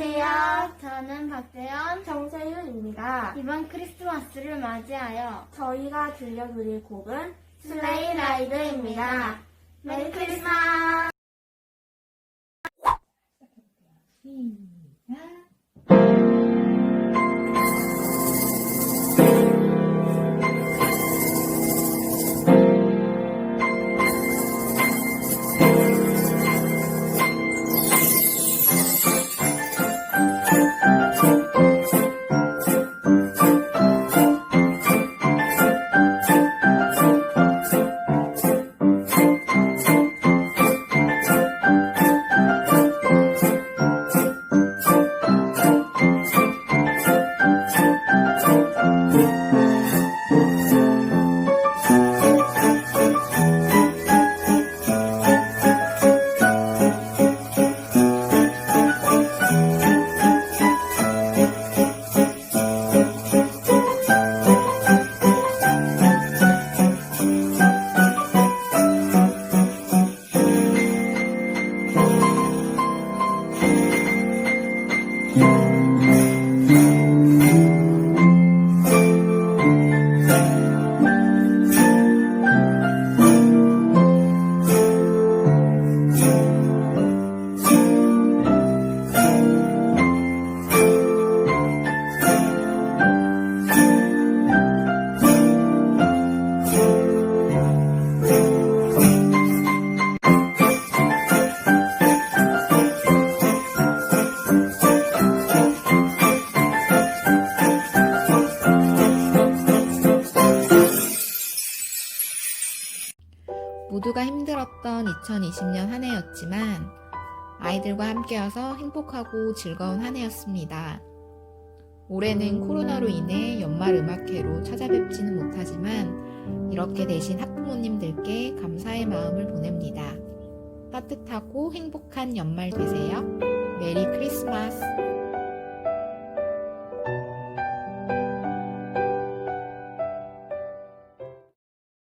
안녕하세요. 저는 박재현, 정세윤입니다. 이번 크리스마스를 맞이하여 저희가 들려드릴 곡은 슬레이 라이드입니다. 메리 크리스마스! 음. 모두가 힘들었던 2020년 한 해였지만 아이들과 함께여서 행복하고 즐거운 한 해였습니다. 올해는 코로나로 인해 연말 음악회로 찾아뵙지는 못하지만 이렇게 대신 학부모님들께 감사의 마음을 보냅니다. 따뜻하고 행복한 연말 되세요.